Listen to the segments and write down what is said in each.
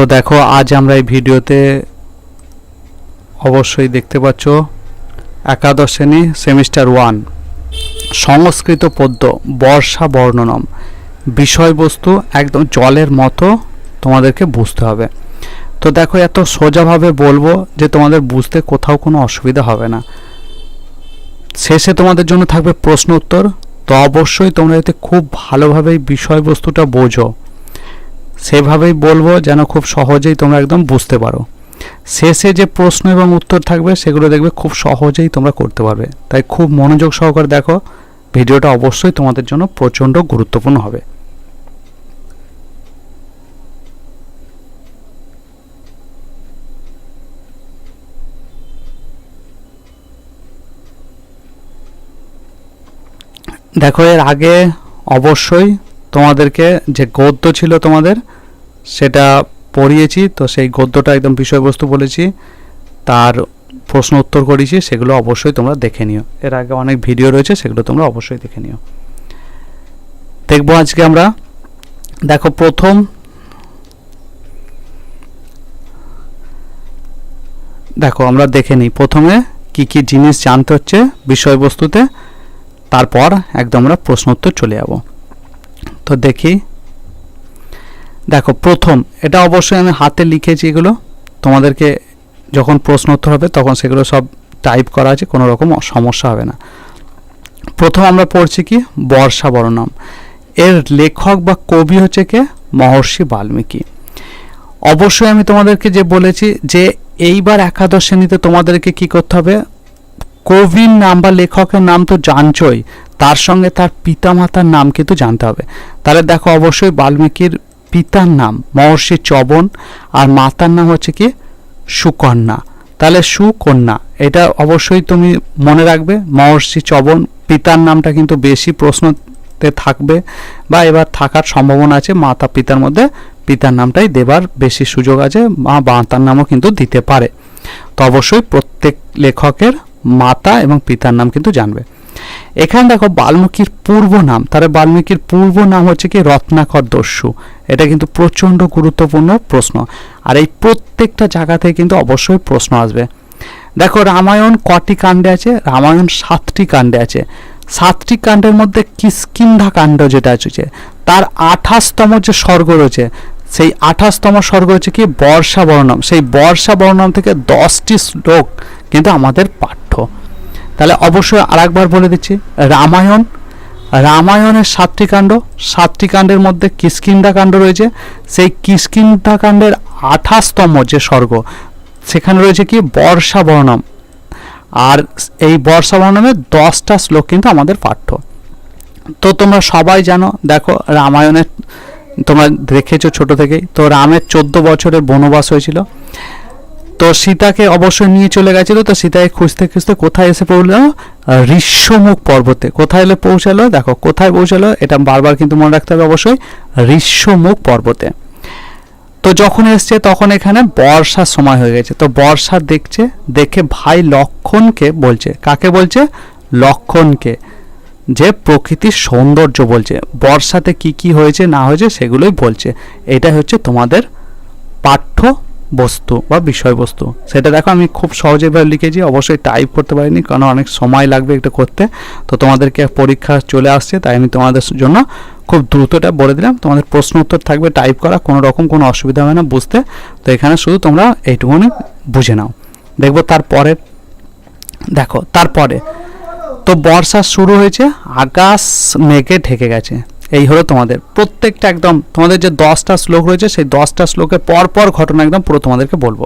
তো দেখো, আজ আমরা এই ভিডিওতে অবশ্যই দেখতে পাচ্ছ একাদশ শ্রেণি সেমিস্টার ওয়ান, সংস্কৃত পদ্য, বর্ষা বর্ণনম। বিষয়বস্তু একদম জলের মতো তোমাদেরকে বুঝতে হবে। তো দেখো, এত সোজাভাবে বলব যে তোমাদের বুঝতে কোথাও কোনো অসুবিধা হবে না। শেষে তোমাদের জন্য থাকবে প্রশ্ন উত্তর তো অবশ্যই তোমরা এতে খুব ভালোভাবে বিষয়বস্তুটা বোঝো। সেভাবেই বলব যেন খুব সহজেই তোমরা একদম বুঝতে পারো। শেষে যে প্রশ্ন এবং উত্তর থাকবে, সেগুলো দেখবে খুব সহজেই তোমরা করতে পারবে। তাই খুব মনোযোগ সহকারে দেখো, ভিডিওটা অবশ্যই তোমাদের জন্য প্রচণ্ড গুরুত্বপূর্ণ হবে। দেখো, এর আগে অবশ্যই তোমাদেরকে যে গদ্য ছিল তোমাদের, সেটা পড়িয়েছি। তো সেই গদ্যটা একদম বিষয়বস্তু বলেছি। তার প্রশ্ন উত্তর করেছি, সেগুলো অবশ্যই তোমরা দেখে নিও। এর আগে অনেক ভিডিও রয়েছে, সেগুলো তোমরা অবশ্যই দেখে নিও। দেখব আজকে আমরা। দেখো, প্রথম দেখো, আমরা দেখে নিই। প্রথমে কি কি জিনিস জানতে হচ্ছে বিষয়বস্তুতে, তারপর একদম আমরা প্রশ্ন উত্তর চলে যাব। তো দেখি। দেখো, প্রথম, এটা অবশ্যই আমি হাতে লিখেছি এগুলো। তোমাদেরকে যখন প্রশ্ন উত্তর হবে তখন সেগুলো সব টাইপ করা আছে, কোনো রকম সমস্যা হবে না। প্রথম আমরা পড়ছি কি? বর্ষা বর্ণম। এর লেখক বা কবি হচ্ছে কে? মহর্ষি বাল্মীকি। অবশ্যই আমি তোমাদেরকে যে বলেছি যে এইবার একাদশ শ্রেণীতে তোমাদেরকে কি করতে হবে? কবির নাম বা লেখকের নাম তো জানছই তার সঙ্গে তার পিতামাতার নাম কিন্তু জানতে হবে। তাহলে দেখো অবশ্যই বাল্মীকির পিতার নাম মহর্ষি চবন আর মাতার নাম হচ্ছে কি সুকন্যা। তাহলে সুকন্যা, এটা অবশ্যই তুমি মনে রাখবে, মহর্ষি চবন পিতার নামটা কিন্তু বেশি প্রশ্নতে থাকবে বা এবার থাকার সম্ভাবনা আছে, মাতা পিতার মধ্যে পিতার নামটাই দেবার বেশি সুযোগ আছে মা মাতার নামও কিন্তু দিতে পারে। তো অবশ্যই প্রত্যেক লেখকের মাতা এবং পিতার নাম কিন্তু জানবে। এখানে দেখো বাল্মীকির পূর্ব নাম, তাহলে বাল্মীকির পূর্ব নাম হচ্ছে কি রত্নাকর দস্যু। এটা কিন্তু প্রচণ্ড গুরুত্বপূর্ণ প্রশ্ন। আর এই প্রত্যেকটা জায়গা থেকে কিন্তু অবশ্যই প্রশ্ন আসবে। দেখো রামায়ণ কটি কাণ্ডে আছে? রামায়ণ সাতটি কাণ্ডে আছে। সাতটি কাণ্ডের মধ্যে কিষ্কিন্ধা কাণ্ড যেটা আছে, তার আঠাশতম যে স্বর্গ রয়েছে, সেই আঠাশতম স্বর্গ হচ্ছে কি বর্ষা বর্ণম সেই বর্ষা বর্ণম থেকে দশটি শ্লোক কিন্তু আমাদের পাঠ্য তাহলে অবশ্যই আরেকবার বলে দিচ্ছি, রামায়ণ, রামায়ণের সাতটি কাণ্ড, সাতটি কাণ্ডের মধ্যে কিষ্কিন্ধা কাণ্ড রয়েছে। সেই কিষ্কিন্ধা কাণ্ডের আঠাশতম যে স্বর্গ, সেখানে রয়েছে কি? বর্ষা বর্ণম। আর এই বর্ষা বর্ণমের দশটা শ্লোক কিন্তু আমাদের পাঠ্য। তো তোমরা সবাই জানো, দেখো রামায়ণের, তোমরা দেখেছ ছোট থেকেই, তো রামের চোদ্দ বছরের বনবাস হয়েছিল। তো সীতাকে অবশ্যই নিয়ে চলে গেছিল, তো সীতাকে খুঁজতে খুঁজতে কোথায় এসে পড়ল? ঋষ্যমুখ পর্বতে। কোথায় এলে পৌঁছালো? দেখো, কোথায় পৌঁছালো? এটা বারবার কিন্তু মনে রাখতে হবে অবশ্যই। ঋষ্যমুখ পর্বতে। তো যখন এসছে, তখন এখানে বর্ষার সময় হয়ে গেছে। তো বর্ষা দেখছে, দেখে ভাই লক্ষণকে বলছে। কাকে বলছে? লক্ষণকে। যে প্রকৃতির সৌন্দর্য বলছে। বর্ষাতে কি কি হয়েছে, না হয়েছে, সেগুলোই বলছে। এটাই হচ্ছে তোমাদের পাঠ্য বস্তু বা বিষয়বস্তু। সেটা দেখো, আমি খুব সহজেভাবে লিখেছি, অবশ্যই টাইপ করতে পারিনি, কারণ অনেক সময় লাগবে এটা করতে। তো তোমাদেরকে পরীক্ষা চলে আসছে, তাই আমি তোমাদের জন্য খুব দ্রুতটা বলে দিলাম। তোমাদের প্রশ্ন উত্তর থাকবে টাইপ করা, কোনো রকম কোনো অসুবিধা হবে না বুঝতে। তো এখানে শুধু তোমরা এইটুকুনি বুঝে নাও। দেখব তারপরে, দেখো, তারপরে, তো বর্ষা শুরু হয়েছে, আকাশ মেঘে ঢেকে গেছে। এই হলো তোমাদের। প্রত্যেকটা একদম তোমাদের যে দশটা শ্লোক রয়েছে, সেই দশটা শ্লোকের পর পর ঘটনা একদম পুরো তোমাদেরকে বলব।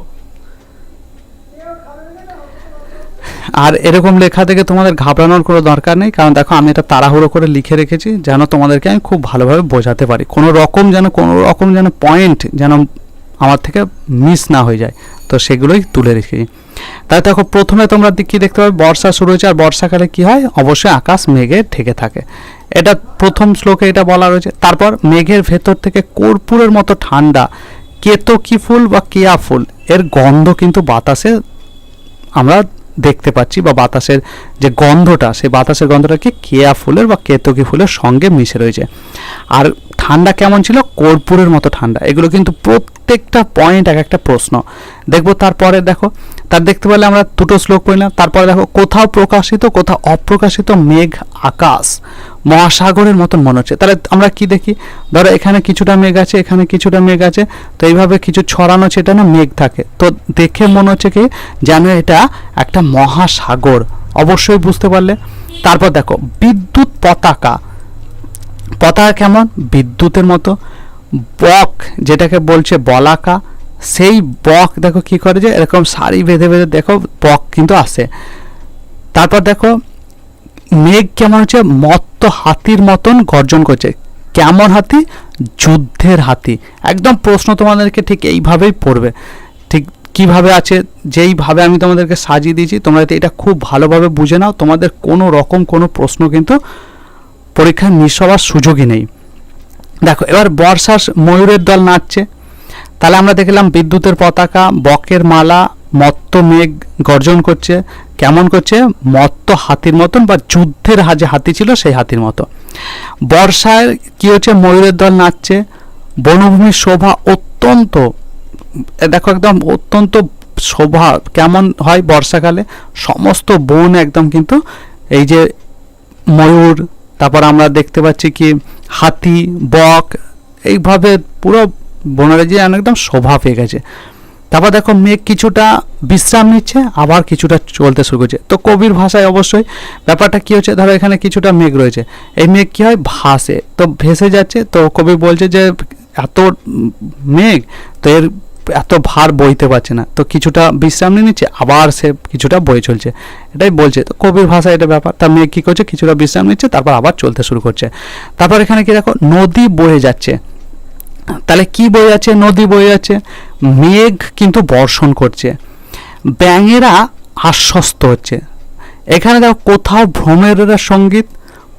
আর এরকম লেখা থেকে তোমাদের ঘাবড়ানোর কোনো দরকার নেই, কারণ দেখো আমি এটা তাড়াহুড়ো করে লিখে রেখেছি যেন তোমাদেরকে আমি খুব ভালোভাবে বোঝাতে পারি। কোনো রকম যেন, কোনো রকম যেন পয়েন্ট যেন আমার থেকে মিস না হয়ে যায়। তো সেগুলোই তুলে রেখেছি তাই দেখো, প্রথমে তোমরা কি দেখতে পাবে? বর্ষা শুরু হয়েছে আর বর্ষাকালে কি হয়? অবশ্যই আকাশ মেঘে ঢেকে থাকে। এটা প্রথম শ্লোকে এটা বলা রয়েছে। তারপর মেঘের ভেতর থেকে কর্পূরের মতো ঠান্ডা, কেতকি ফুল বা কেয়া ফুল, এর গন্ধ কিন্তু বাতাসে আমরা দেখতে পাচ্ছি বা বাতাসের যে গন্ধটা, সেই বাতাসের গন্ধটা কি কেয়া ফুলের বা কেতকী ফুলের সঙ্গে মিশে রয়েছে। আর ঠান্ডা কেমন ছিল? কর্পূরের মতো ঠান্ডা। এগুলো কিন্তু প্রত্যেকটা পয়েন্ট এক একটা প্রশ্ন। দেখব তারপরে দেখো, তার দেখতে পেলে আমরা দুটো শ্লোক পড়লাম তারপরে দেখো, কোথাও প্রকাশিত, কোথাও অপ্রকাশিত মেঘ আকাশ। মহাসাগরের মতন মনে হচ্ছে। তাহলে আমরা কি দেখি? ধরো এখানে কিছুটা মেঘ আছে, এখানে কিছুটা মেঘ আছে, তো এইভাবে কিছু ছড়ানো, ছেটানো মেঘ থাকে। তো দেখে মনে হচ্ছে কি যেন এটা একটা মহাসাগর। অবশ্যই বুঝতে পারলে। তারপর দেখো, বিদ্যুৎ পতাকা। পতাকা কেমন? বিদ্যুতের মতো। বক, যেটাকে বলছে বলাকা। সেই বক দেখো কি করে যে, এরকম সারি বেঁধে বেঁধে দেখো, বক কিন্তু আসে তারপর দেখো মেঘ কেমন হচ্ছে? মত্ত হাতির মতন গর্জন করছে। কেমন হাতি? যুদ্ধের হাতি। একদম প্রশ্ন তোমাদেরকে ঠিক এইভাবেই পড়বে। ঠিক কীভাবে আছে? যেইভাবে আমি তোমাদেরকে সাজিয়ে দিয়েছি, তোমরা এটা খুব ভালোভাবে বুঝে নাও। তোমাদের কোনো রকম কোনো প্রশ্ন কিন্তু পরীক্ষায় মিস হওয়ার সুযোগই নেই। দেখো, এবার বর্ষার ময়ূরের দল নাচছে। তাহলে আমরা দেখলাম বিদ্যুতের পতাকা, বকের মালা মত্ত মেঘ গর্জন করছে। কেমন করছে? মত্ত হাতির মতন বা যুদ্ধের হা- যে হাতি ছিল সেই হাতির মতো। বর্ষায় কি হচ্ছে? ময়ূরের দল নাচছে। বনভূমির শোভা অত্যন্ত, দেখো একদম অত্যন্ত শোভা কেমন হয় বর্ষাকালে? সমস্ত বন একদম কিন্তু এই যে ময়ূর, তারপর আমরা দেখতে পাচ্ছি কি হাতি, বক, এইভাবে পুরো বনরাজি একদম শোভা পেয়ে গেছে। তারপর দেখো মেঘ কিছুটা বিশ্রাম নিচ্ছে, আবার কিছুটা চলতে শুরু করছে। তো কবির ভাষায় অবশ্যই ব্যাপারটা কি হচ্ছে? ধরো এখানে কিছুটা মেঘ রয়েছে। এই মেঘ কি হয়? ভাসে। তো ভেসে যাচ্ছে। তো কবি বলছে যে, এত মেঘ, তো এর এত ভার বইতে পারছে না। তো কিছুটা বিশ্রাম নিয়ে নিচ্ছে, আবার সে কিছুটা বয়ে চলছে। এটাই বলছে। তো কবির ভাষায় এটা ব্যাপার। তার মেঘ কী করছে? কিছুটা বিশ্রাম নিচ্ছে, তারপর আবার চলতে শুরু করছে। তারপর এখানে কি দেখো? নদী বয়ে যাচ্ছে। তাহলে কি বয়ে যাচ্ছে? নদী বয়ে যাচ্ছে। মেঘ কিন্তু বর্ষণ করছে। ব্যাঙেরা আশ্বস্ত হচ্ছে। এখানে দেখো, কোথাও ভ্রমরের সংগীত,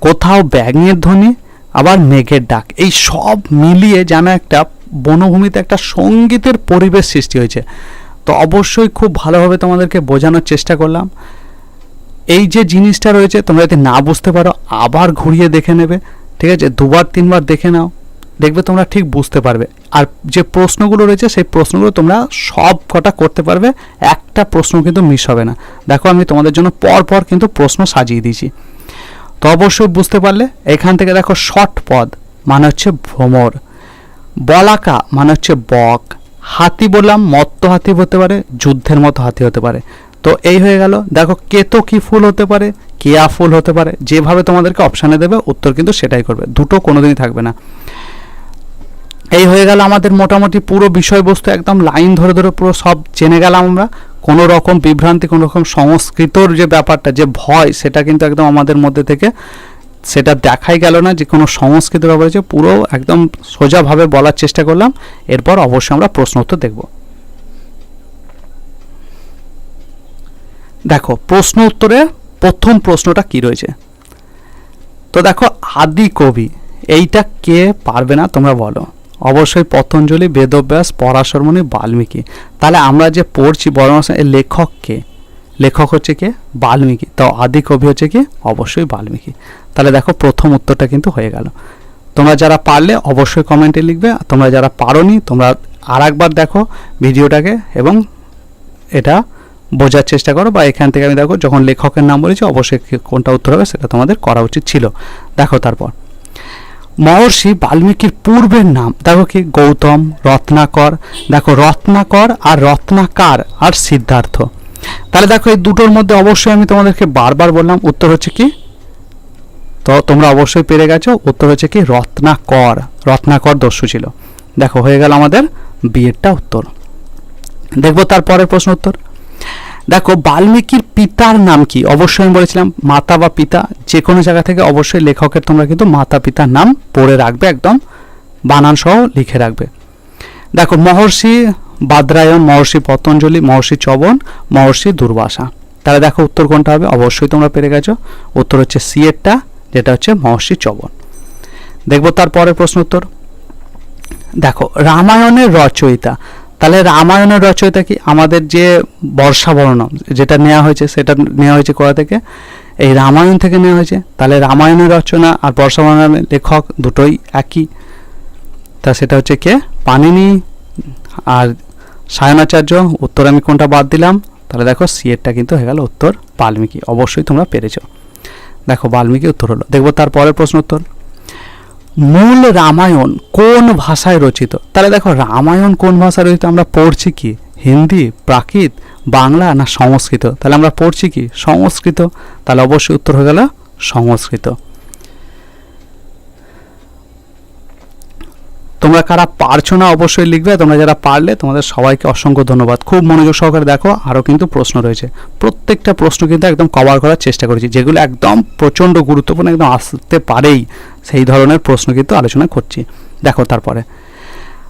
কোথাও ব্যাঙের ধ্বনি, আবার মেঘের ডাক। এই সব মিলিয়ে যেন একটা বনভূমিতে একটা সঙ্গীতের পরিবেশ সৃষ্টি হয়েছে। তো অবশ্যই খুব ভালোভাবে তোমাদেরকে বোঝানোর চেষ্টা করলাম। এই যে জিনিসটা রয়েছে, তোমরা যদি না বুঝতে পারো, আবার ঘুরিয়ে দেখে নেবে। ঠিক আছে? দুবার, তিনবার দেখে নাও। দেখবে তোমরা ঠিক বুঝতে পারবে। আর যে প্রশ্নগুলো রয়েছে, সেই প্রশ্নগুলো তোমরা সব কটা করতে পারবে। একটা প্রশ্ন কিন্তু মিস হবে না। দেখো, আমি তোমাদের জন্য পর পর কিন্তু প্রশ্ন সাজিয়ে দিয়েছি। তো অবশ্যই বুঝতে পারলে, এখান থেকে দেখো শর্ট পদ মানে হচ্ছে ভ্রমর। বলাকা মানে হচ্ছে বক। হাতি বললাম, মত্ত হাতি হতে পারে, যুদ্ধের মতো হাতি হতে পারে। তো এই হয়ে গেল। দেখো, কেতো কি ফুল হতে পারে, কেয়া ফুল হতে পারে। যেভাবে তোমাদেরকে অপশানে দেবে, উত্তর কিন্তু সেটাই করবে। দুটো কোনোদিনই থাকবে না। এই হয়ে গেল আমাদের মোটামুটি পুরো বিষয়বস্তু একদম লাইন ধরে ধরে পুরো সব জেনে গেলাম আমরা। কোনো রকম বিভ্রান্তি, কোনো রকম সংস্কৃতর যে ব্যাপারটা, যে ভয়, সেটা কিন্তু একদম আমাদের মধ্যে থেকে সেটা দেখাই গেল না যে কোনো সংস্কৃত ব্যাপার। আছে পুরো একদম সোজাভাবে বলার চেষ্টা করলাম। এরপর অবশ্যই আমরা প্রশ্ন উত্তর দেখব। দেখো, প্রশ্ন উত্তরে প্রথম প্রশ্নটা কি রয়েছে? তো দেখো, আদি কবি, এইটা কে পারবে না তোমরা বলো। অবশ্যই পতঞ্জলি, বেদব্যাস, পরাশরমণি, বাল্মীকি। তাহলে আমরা যে পড়ছি বড় এর লেখক হচ্ছে কে? বাল্মীকি। তো আদি কবি হচ্ছে কি? অবশ্যই বাল্মীকি। তাহলে দেখো প্রথম উত্তরটা কিন্তু হয়ে গেল। তোমরা যারা পারলে অবশ্যই কমেন্টে লিখবে তোমরা যারা পারোনি, তোমরা আর একবার দেখো ভিডিওটাকে এবং এটা বোঝার চেষ্টা করো, বা এখান থেকে আমি দেখো যখন লেখকের নাম বলেছি, অবশ্যই কোনটা উত্তর হবে সেটা তোমাদের করা উচিত ছিল। দেখো তারপর। মহর্ষি বাল্মীকির পূর্বের নাম। দেখো কি, গৌতম, রত্নাকর। দেখো, রত্নাকর আর রত্নাকার আর সিদ্ধার্থ। তাহলে দেখো, এই দুটোর মধ্যে অবশ্যই আমি তোমাদেরকে বারবার বললাম, উত্তর হচ্ছে কি? তো তোমরা অবশ্যই পেরে গেছো, উত্তর হচ্ছে কি, রত্নাকর। রত্নাকর দস্যু ছিল। দেখো, হয়ে গেল আমাদের বিয়েরটা উত্তর। দেখব তার পরের প্রশ্ন উত্তর। দেখো, বাল্মীকির পিতার নাম কি? অবশ্যই আমি বলেছিলাম, মাতা বা পিতা যে কোনো জায়গা থেকে অবশ্যই লেখকের তোমরা কিন্তু মাতা পিতার নাম পড়ে রাখবে একদম বানান সহ লিখে রাখবে। দেখো, মহর্ষি বাদ্রায়ণ, মহর্ষি পতঞ্জলি, মহর্ষি চবন, মহর্ষি দুর্বাসা। তাহলে দেখো উত্তর কোনটা হবে? অবশ্যই তোমরা পেরে গেছো। উত্তর হচ্ছে সি এরটা যেটা হচ্ছে মহর্ষি চবন। দেখব তার পরের প্রশ্ন উত্তর। দেখো, রামায়ণের রচয়িতা তাহলে রামায়ণের রচয়িতা কি? আমাদের যে বর্ষাবর্ণম যেটা নেওয়া হয়েছে, সেটা নেওয়া হয়েছে কোথা থেকে? এই রামায়ণ থেকে নেওয়া হয়েছে। তাহলে রামায়ণের রচনা আর বর্ষা বর্ষাবর্ণমের লেখক দুটোই একই। তা সেটা হচ্ছে কে? পানিনি আর সায়নাচার্য। উত্তর আমি কোনটা বাদ দিলাম? তাহলে দেখো সিএরটা কিন্তু হয়ে গেল উত্তর বাল্মীকি। অবশ্যই তোমরা পেরেছ। দেখো, বাল্মীকি উত্তর হলো। দেখব তারপরের প্রশ্ন উত্তর। মূল রামায়ণ কোন ভাষায় রচিত? তাহলে দেখো, রামায়ণ কোন ভাষায় রচিত? আমরা পড়ছি কি? হিন্দি, প্রাকৃত, বাংলা না সংস্কৃত? তাহলে আমরা পড়ছি কি? সংস্কৃত। তাহলে অবশ্যই উত্তর হয়ে গেল সংস্কৃত। তোমরা কারা পারছ না অবশ্যই লিখবে, তোমরা যারা পারলে তোমাদের সবাইকে অসংখ্য ধন্যবাদ। খুব মনোযোগ সহকারে দেখো আরও কিন্তু প্রশ্ন রয়েছে। প্রত্যেকটা প্রশ্ন কিন্তু একদম কভার করার চেষ্টা করেছি, যেগুলো একদম প্রচণ্ড গুরুত্বপূর্ণ, একদম আসতে পারেই। সেই ধরনের প্রশ্ন কিন্তু আলোচনা করছি। দেখো তারপরে।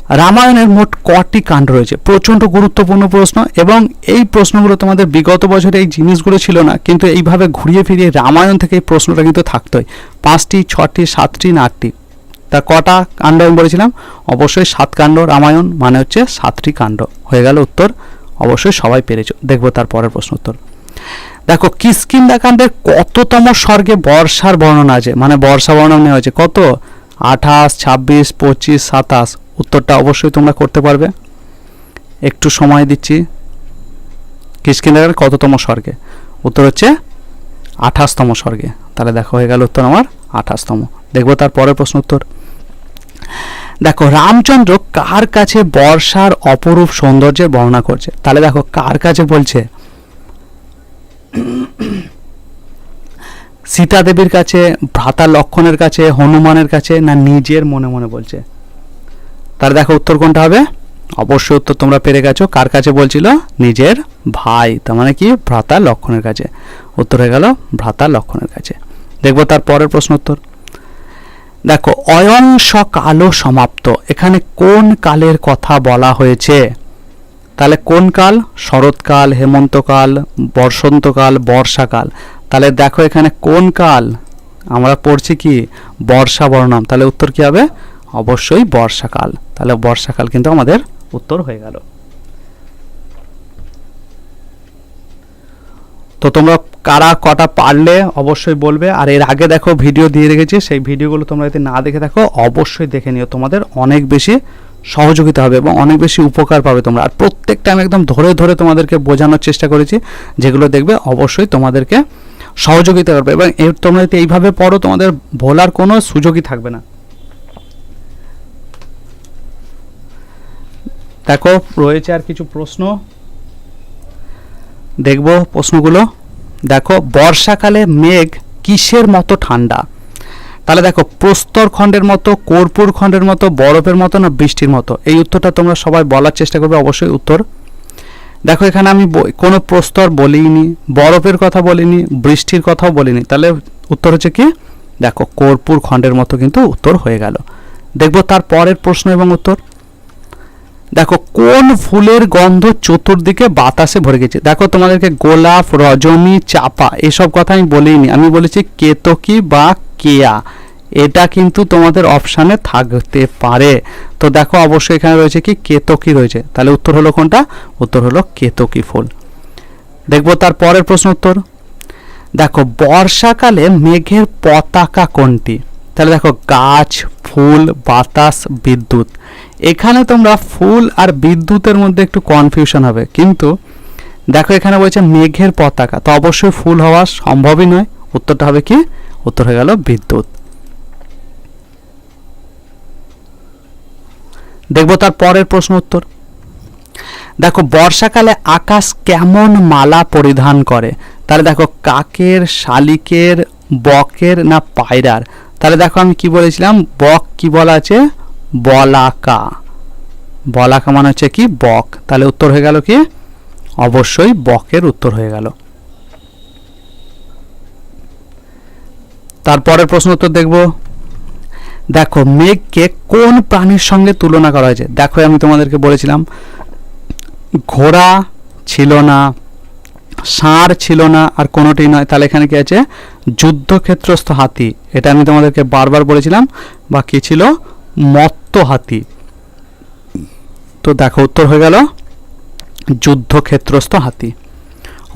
রামায়ণের মোট কটি কাণ্ড রয়েছে? প্রচণ্ড গুরুত্বপূর্ণ প্রশ্ন এবং এই প্রশ্নগুলো তোমাদের বিগত বছরে এই জিনিসগুলো ছিল না, কিন্তু এইভাবে ঘুরিয়ে ফিরিয়ে রামায়ণ থেকে এই প্রশ্নটা কিন্তু থাকতোই। পাঁচটি, ছটি, সাতটি, না আটটি। তা কটা কাণ্ড আমি বলেছিলাম? অবশ্যই সাত কাণ্ড রামায়ণ মানে হচ্ছে সাতটি কাণ্ড। হয়ে গেল উত্তর। অবশ্যই সবাই পেরেছ। দেখব তার পরের প্রশ্ন উত্তর। দেখো কিষ্কিন্দা কাণ্ডের কততম স্বর্গে বর্ষার বর্ণনা আছে? মানে বর্ষা বর্ণনা হয়েছে। কত? আঠাশ, ছাব্বিশ, পঁচিশ, সাতাশ। উত্তরটা অবশ্যই তোমরা করতে পারবে। একটু সময় দিচ্ছি। কিষ্কিন্দা কাণ্ডের কততম স্বর্গে? উত্তর হচ্ছে আঠাশতম স্বর্গে। তাহলে দেখো, হয়ে গেল উত্তর আমার আঠাশতম। দেখব তার পরের প্রশ্ন উত্তর। দেখো, রামচন্দ্র কার কাছে বর্ষার অপরূপ সৌন্দর্যের বর্ণনা করছে? তাহলে দেখো, কার কাছে বলছে? সীতা দেবীর কাছে, ভ্রাতা লক্ষণের কাছে, হনুমানের কাছে না নিজের মনে মনে বলছে? তাহলে দেখো উত্তর কোনটা হবে? অবশ্যই উত্তর তোমরা পেরে গেছো। কার কাছে বলছিল? নিজের ভাই, তার মানে কি? ভ্রাতা লক্ষণের কাছে। উত্তর হয়ে গেল, ভ্রাতা লক্ষণের কাছে। দেখব তার পরের প্রশ্ন উত্তর। দেখো অয়ংস কালো সমাপ্ত। এখানে কোন কালের কথা বলা হয়েছে? তাহলে কোন কাল? শরৎকাল হেমন্তকাল বসন্তকাল বর্ষাকাল তাহলে দেখো এখানে কোন কাল? আমরা পড়ছি কি? বর্ষা বর্ণম। তাহলে উত্তর কি হবে? অবশ্যই বর্ষাকাল তাহলে বর্ষাকাল কিন্তু আমাদের উত্তর হয়ে গেল। তো তোমরা কারা কটা পারলে অবশ্যই বলবে। আর এর আগে দেখো ভিডিও দিয়ে রেখেছি, সেই ভিডিওগুলো তোমরা যদি না দেখে দেখো অবশ্যই দেখে নিও। তোমাদের অনেক বেশি সহযোগিতা হবে এবং অনেক বেশি উপকার পাবে তোমরা। আর প্রত্যেকটা আমি একদম ধরে ধরে তোমাদেরকে বোঝানোর চেষ্টা করেছি, যেগুলো দেখবে অবশ্যই তোমাদেরকে সহযোগিতা করবে এবং এর তোমরা যদি এইভাবে পড়ো, তোমাদের ভোলার কোনো সুযোগই থাকবে না। দেখো, রয়েছে আর কিছু প্রশ্ন? দেখব প্রশ্নগুলো। দেখো, বর্ষাকালে মেঘ কিসের মতো ঠান্ডা? তাহলে দেখো, প্রস্তর খণ্ডের মতো, কর্পূর খণ্ডের মতো, বরফের মতো না বৃষ্টির মতো? এই উত্তরটা তোমরা সবাই বলার চেষ্টা করবে, অবশ্যই উত্তর। দেখো, এখানে আমি কোনো প্রস্তর বলিনি, বরফের কথা বলিনি, বৃষ্টির কথাও বলিনি। তাহলে উত্তর হচ্ছে কি? দেখো, কর্পূর খণ্ডের মতো কিন্তু উত্তর হয়ে গেল। দেখব তার পরের প্রশ্ন এবং উত্তর। দেখো, কোন ফুলের গন্ধ চতুর্দিকে বাতাসে ভরে গেছে? দেখো, তোমাদেরকে গোলাপ, রজনী, চাপা, এসব কথা আমি বলিনি। আমি বলেছি কেতকী বা কেয়া এটা কিন্তু তোমাদের অপশানে থাকতে পারে। তো দেখো, অবশ্যই এখানে রয়েছে কি? কেতকী রয়েছে। তাহলে উত্তর হলো কোনটা? উত্তর হলো কেতকী ফুল। দেখব তার পরের প্রশ্ন উত্তর। দেখো, বর্ষাকালে মেঘের পতাকা কোনটি? তাহলে দেখো, গাছ, ফুল, বাতাস, বিদ্যুৎ। এখানে তোমরা ফুল আর বিদ্যুতের মধ্যে একটু কনফিউশন হবে। কিন্তু দেখো, এখানে বলছে মেঘের পতাকা। তো অবশ্যই ফুল হওয়া সম্ভবই নয়। উত্তরটা হবে কি? উত্তর হয়ে গেল বিদ্যুৎ। দেখব তার পরের প্রশ্ন উত্তর। দেখো, বর্ষাকালে আকাশ কেমন মালা পরিধান করে? তাহলে দেখো, কাকের, শালিকের, বকের না পায়রার? তাহলে দেখো আমি কি বলেছিলাম? বক কি বলা আছে? বলাকা। বলাকা মানে হচ্ছে কি? বক। তাহলে উত্তর হয়ে গেল কি? অবশ্যই বকের উত্তর হয়ে গেল। তারপরের প্রশ্ন উত্তর দেখব। দেখো, মেঘকে কোন প্রাণীর সঙ্গে তুলনা করা হয়েছে? দেখো, আমি তোমাদেরকে বলেছিলাম, ঘোড়া ছিল না, ষাঁড় ছিল না, আর কোনোটি নয়। তাহলে এখানে কি আছে? যুদ্ধক্ষেত্রস্থ হাতি। এটা আমি তোমাদেরকে বারবার বলেছিলাম, বা কি ছিল? মত্ত হাতি। তো দেখো, উত্তর হয়ে গেল, যুদ্ধক্ষেত্রস্থ হাতি।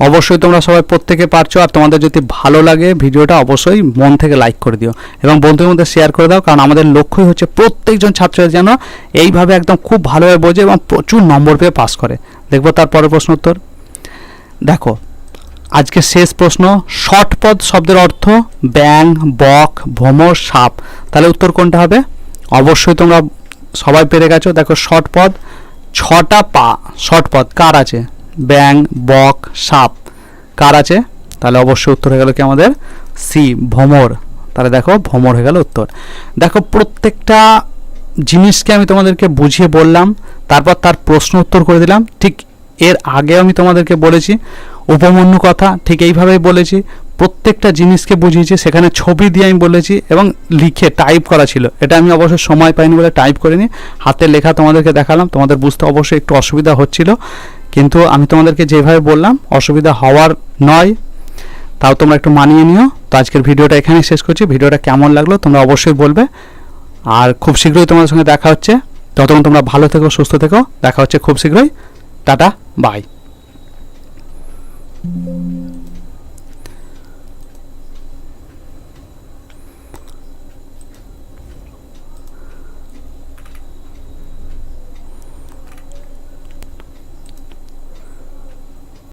অবশ্যই তোমরা সবাই প্রত্যেকে পারছ আর তোমাদের যদি ভালো লাগে ভিডিওটা অবশ্যই মন থেকে লাইক করে দিও এবং বন্ধুদের মধ্যে শেয়ার করে দাও, কারণ আমাদের লক্ষ্যই হচ্ছে প্রত্যেকজন ছাত্র যেন এইভাবে একদম খুব ভালোভাবে বোঝে এবং প্রচুর নম্বর পেয়ে পাস করে। দেখব তার পরের প্রশ্ন উত্তর। দেখো, আজকে শেষ প্রশ্ন শর্টপদ শব্দের অর্থ ব্যাং বক, ভ্রমর, সাপ। তাহলে উত্তর কোনটা হবে? অবশ্যই তোমরা সবাই পেরে গেছো। দেখো শর্টপদ ছটা পা শর্টপদ কার আছে? ব্যাং, বক, সাপ। কার আছে? তাহলে অবশ্যই উত্তর হয়ে গেল কি আমাদের? সি ভ্রমর তাহলে দেখো ভ্রমর হয়ে গেল উত্তর। দেখো, প্রত্যেকটা জিনিসকে আমি তোমাদেরকে বুঝিয়ে বললাম, তারপর তার প্রশ্ন উত্তর করে দিলাম। ঠিক এর আগে আমি তোমাদেরকে বলেছি, উপমন্যু কথা, ঠিক এইভাবেই বলেছি। প্রত্যেকটা জিনিসকে বুঝিয়েছি, সেখানে ছবি দিয়ে আমি বলেছি এবং লিখে টাইপ করা ছিল। এটা আমি অবশ্যই সময় পাইনি বলে টাইপ করিনি। হাতে লেখা তোমাদেরকে দেখালাম, তোমাদের বুঝতে অবশ্যই একটু অসুবিধা হচ্ছিল। কিন্তু আমি তোমাদেরকে যেভাবে বললাম, অসুবিধা হওয়ার নয়। তাও তোমরা একটু মানিয়ে নিও। তো আজকের ভিডিওটা এখানে শেষ করছি। ভিডিওটা কেমন লাগল তোমরা অবশ্যই বলবে। আর খুব শীঘ্রই তোমাদের সঙ্গে দেখা হচ্ছে। ততক্ষণ তোমরা ভালো থেকো, সুস্থ থেকো। দেখা হচ্ছে খুব শীঘ্রই। Tata, bye.